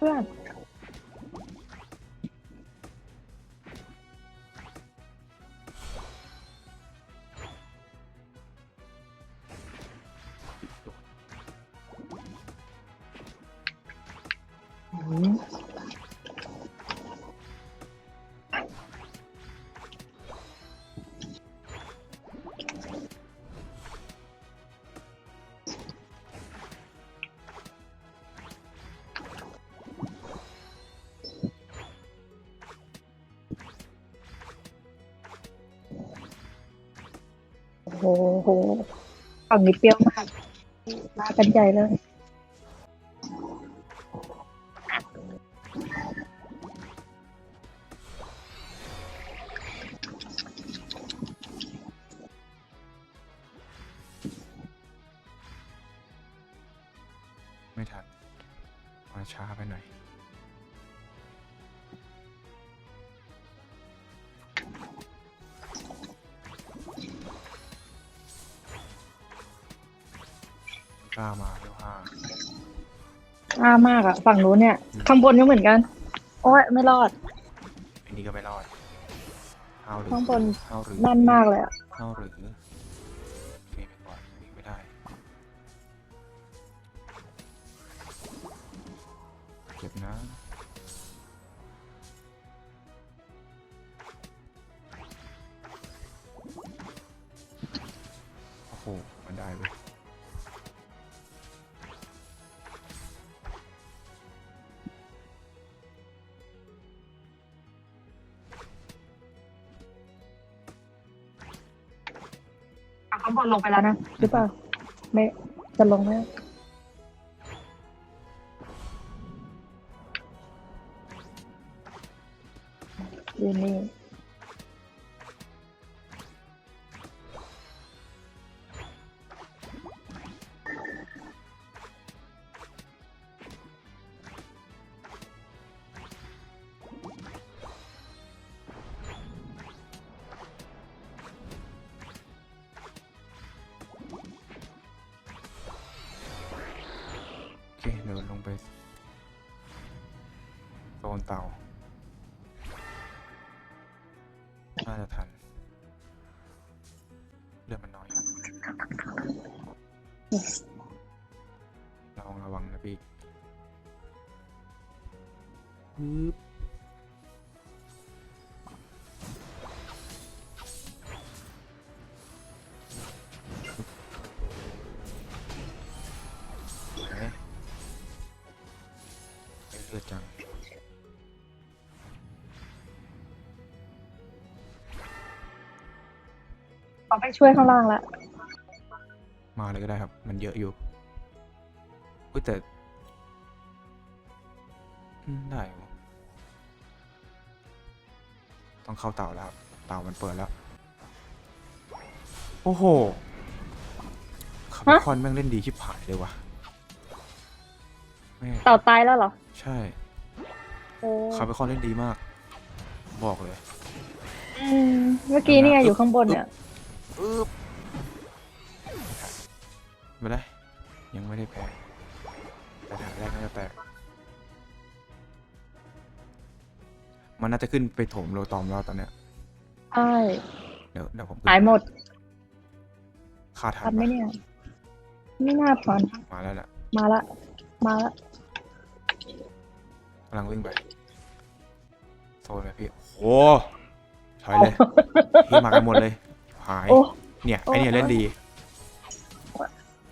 เพื่ โอ้โหฝั่งนี้เปรี้ยวมาก มากันใหญ่เลย ไม่ทัน มาช้าไปหน่อย กล้ามาเร็วห้าอ้ามากอะฝั่งนู้นเนี่ย ข้างบนก็เหมือนกัน โอ้ยไม่รอด อันนี้ก็ไม่รอดเอาหรือข้างบน เอาหรือแน่นมากเลยอะเอาหรือโอเคไปก่อนวิ่งไม่ได้เก็บนะาข้างบนลงไปแล้วนะหรือเปล่าไม่จะลงไหม เคเดินลงไปโซนเตาน่าจะทันเลือดมันน้อยระวังระวังนะพี่ปึ๊บ ขอไปช่วยข้างล่างละมาเลยก็ได้ครับ มันเยอะอยู่เฮ้ยแต่อืมได้วะต้องเข้าเตาแล้วครับ เตามันเปิดแล้ว โอ้โหคาร์บอนแม่งเล่นดีชิบหายเลยวะแม่งเต่าตายแล้วเหรอใช่โอ้คาร์บอนเล่นดีมาก บอกเลย อืมเมื่อกี้เนี่ยอยู่ข้างบนเนี่ย อึ๊บไม่ได้ ยังไม่ได้แพ้แต่ทางแรกน่าจะแตก มันน่าจะขึ้นไปโถมโลตอมแล้วตอนเนี้ย ใช่เดี๋ยวเดี๋ยวผมตายหมดฆ่าทัทันนไหมปะเนี่ย ไม่น่าทันมาแล้วแหละมาละ มาละ กำลังวิ่งไปโซนไหมพี่ โอ้ถอยเลย พี่มากันหมดเลย หาย โอ้ เนี่ยโอ้ไอเนี่ยเล่นดีโอ้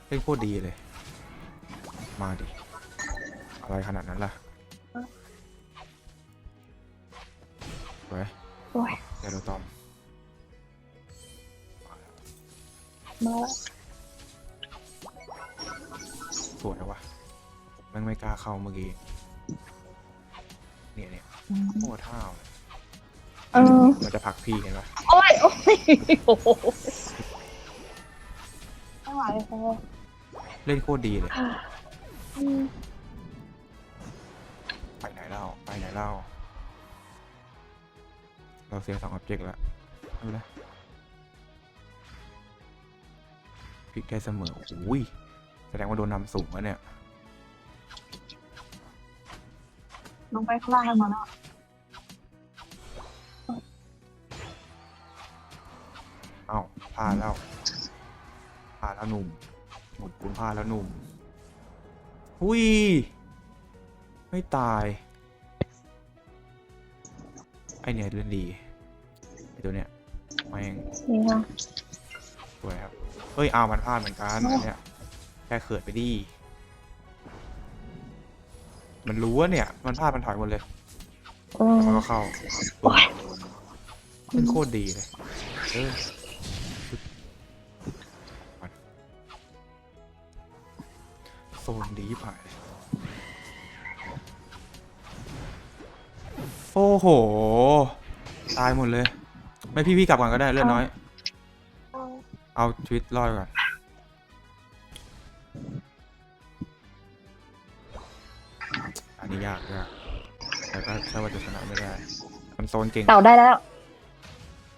เล่นโคตรดีเลย มาดิ อะไรขนาดนั้นล่ะไว้โอ้ยเดี๋ยวเราตอมมาละสวยนะวะแม่งไม่กล้าเข้าเมื่อกี้ เนี่ยเนี่ยอืมโคตรท่าวเลยเออมันจะผลักพี่เห็นปะโอ้ยโอ้ยโอ้โหไม่ไหวพอเล่นโคตรดีเลยอืมไปไหนเล่าไปไหนเล่าเราเสียสอง object แล้วไม่เป็นไรพลิกได้เสมออุ้ยแสดงว่าโดนนำสูงแล้วเนี่ยลงไปข้างล่างกันหมดแล้วเอ้าพลาดแล้ว พลาดแล้วหนุ่ม หมดคุณพลาดแล้วหนุ่มหุยไม่ตาย ไอเนี่ยเล่นดีไอตัวเนี้ยแม่งนี่ค่ะสวยครับเฮ้ยเอามันพลาดเหมือนกันอันเนี่ยแค่เขิดไปดี มันรู้ว่าเนี่ย มันพลาดมันถอยหมดเลยเออมันก็เข้าโอ๊ยเป็นโคตรดีเลยเออ นดีผ่ายโอ้โห ตายหมดเลย ไม่พี่พี่กลับก่อนก็ได้เลือดน้อย เอาชีวิตรอดก่อน อันนี้ยากยากแต่ก็ใช่ว่าจะชนะไม่ได้มันโซนเก่งเต่าได้แล้ว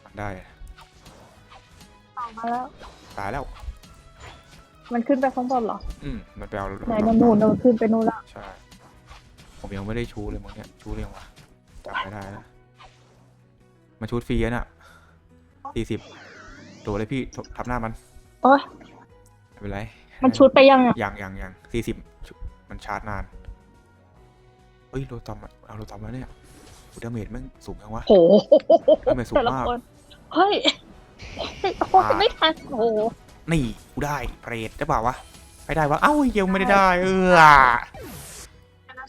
มันได้เต่ามาแล้ว ตายแล้ว มันขึ้นไปข้างบนเหรออืมมันไปเอาไหนนนู่นนนขึ้นไปนู่นแล้วใช่ผมยังไม่ได้ชูเลยมั้งเนี่ยชูเรียงวะจำไม่ได้แล้วมาชูดฟรีอะน่ะสี่สิบตัวเลยพี่ทับหน้ามันโอ๊ยไม่เป็นไรมันชุดไปยังอะยังยังยังสี่สิบมันชาร์จนานเฮ้ยโรตอมอะเอาโรตอมแล้วเนี่ยอุดาเมจแม่งสูงยังวะโหทำไมสูงแต่ละมากคนเฮ้ยเฮ้ยโอ้ยไม่ทันโอ้โห นี่กูได้เปรตได้เปล่าวะไม่ได้วะเอ้าเยังไม่ได้ได้ เออ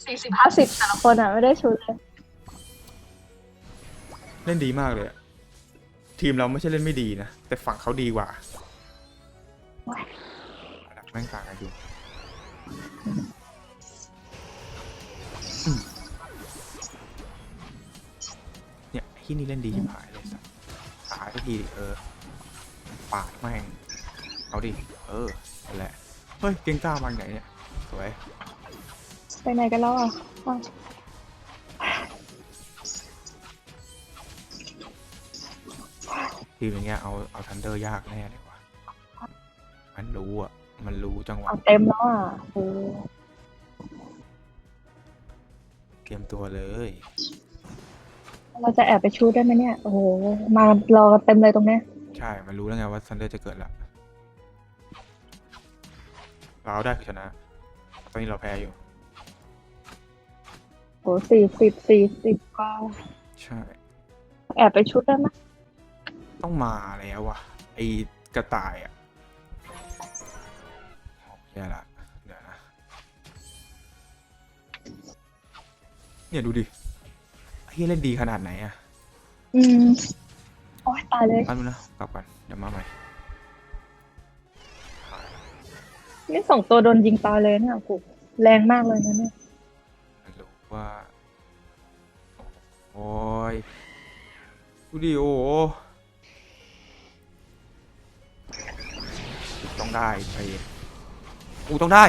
สี่สิบห้าสิบแต่ละคนอะ ไม่ได้ชุดเลยเล่นดีมากเลยอะทีมเราไม่ใช่เล่นไม่ดีนะ แต่ฝั่งเขาดีกว่าว้ายระดับแม่งต่างกันอยู่เนี่ยที่นี่เล่นดีชิบหายเลยสัสหายไปทีดิเออปาดแม่ง เอาดิ เออนั่นแหละ เฮ้ย เก่งกล้ามาจากไหนเนี่ย สวย ไปไหนกันแล้วอะอ้าวทีมอย่างเงี้ยเอาเอาทันเดอร์ยากแน่เลยว่ะ มันรู้อะ มันรู้จังหวะ เอาเต็มแล้วอะโอ้โหเตรียมตัวเลย เราจะแอบไปชุดได้ไหมเนี่ย โอ้โห มา รอกันเต็มเลยตรงเนี้ย ใช่ มันรู้แล้วไงว่าทันเดอร์จะเกิดละ เราเอาได้คือชนะ ตอนนี้เราแพ้อยู่ โอ้สี่สิบสี่สิบเก้าใช่ แอบไปชุดได้ไหมต้องมาแล้วว่ะไอ้กระต่ายอะโอ้แย่ละเดี๋ยวนะ เนี่ยดูดิไอ้เหี้ยเล่นดีขนาดไหนอะ อืม โอ้ยตายเลยแป๊บนึงนะกลับก่อนเดี๋ยวมาใหม่ นี่สองตัวโดนยิงตายเลยเนี่ยโอ้โหแรงมากเลยนะเนี่ยไม่รู้ว่า โอ้ยดูดิโอ้โหต้องได้ไปกูต้องได้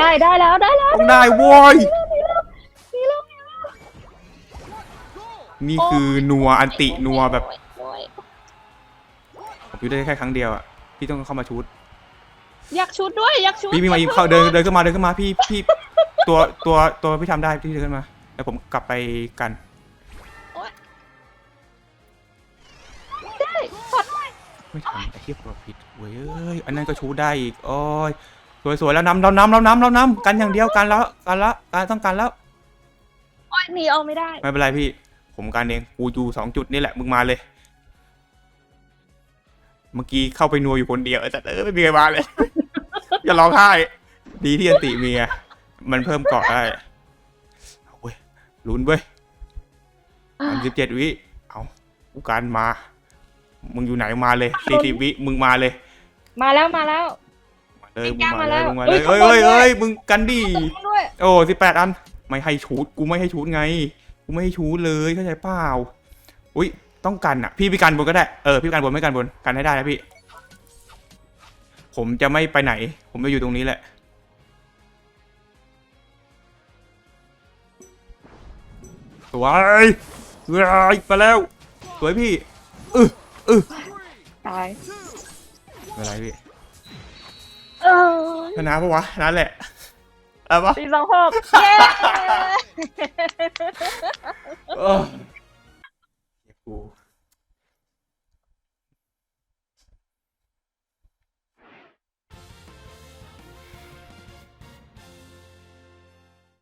ได้ได้แล้วได้แล้วต้องได้โว้ยนี่คือนัวอันตินัวแบบโอ้ยผมอยู่ได้แค่ครั้งเดียวอะพี่ต้องเข้ามาชุด อยากชุดด้วยอยากชุดพี่พี่มาอยกชุเข้าเดินเดินขึ้นมาเดินขึ้นมาพี่พี่ตัวตัวตัวพี่ทำได้พี่เดินขึ้นมาแล้วผมกลับไปกันได้ขอด้วยไม่ทันไอ้เทียบตัวผิดเว้ยเอ้ยอันนั้นก็ชูได้อีกโอ้ยสวยสวยแล้วนำเรานำเรานำเรานำกันอย่างเดียวกันแล้วกันละกันต้องกันแล้ว โอ้ยหนีเอาไม่ได้ ไม่เป็นไรพี่ ผมกันเอง กูอยู่สองจุดนี่แหละ มึงมาเลย เมื่อกี้เข้าไปนัวอยู่คนเดียวแต่เออไม่มีใครมาเลย อย่าร้องไห้ ดีที่อันติเมีย มันเพิ่มเกาะได้เอาเว้ยลุ้นเว้ยสามสิบเจ็ดวิ เอากูการมา มึงอยู่ไหนมาเลยสี่สิบวิ มึงมาเลย มาแล้วมาแล้ว มาเลยมึงย่างมามาเลแล้ยวมึงมาเอ้เลยยเอ้ยขโมยเอ้ยด้วยเอ้ยมึงกันดิ ด้วยโอ้สิบแปดอัน ไม่ให้ชูดกูไม่ให้ชูดไง กูไม่ให้ชูดเลยเข้าใจเปล่า อุ้ยต้องกันอะ พี่พี่กันบนก็ได้ เออพี่กันบนไม่กันบน กันให้ได้นะพี่ ผมจะไม่ไปไหน ผมจะอยู่ตรงนี้แหละ สวยสวยไปแล้ว สวยพี่ตายไม่เป็นไรพี่เออชนะปะวะนั่นแหละเอาปะสี่สองหกเย้เออ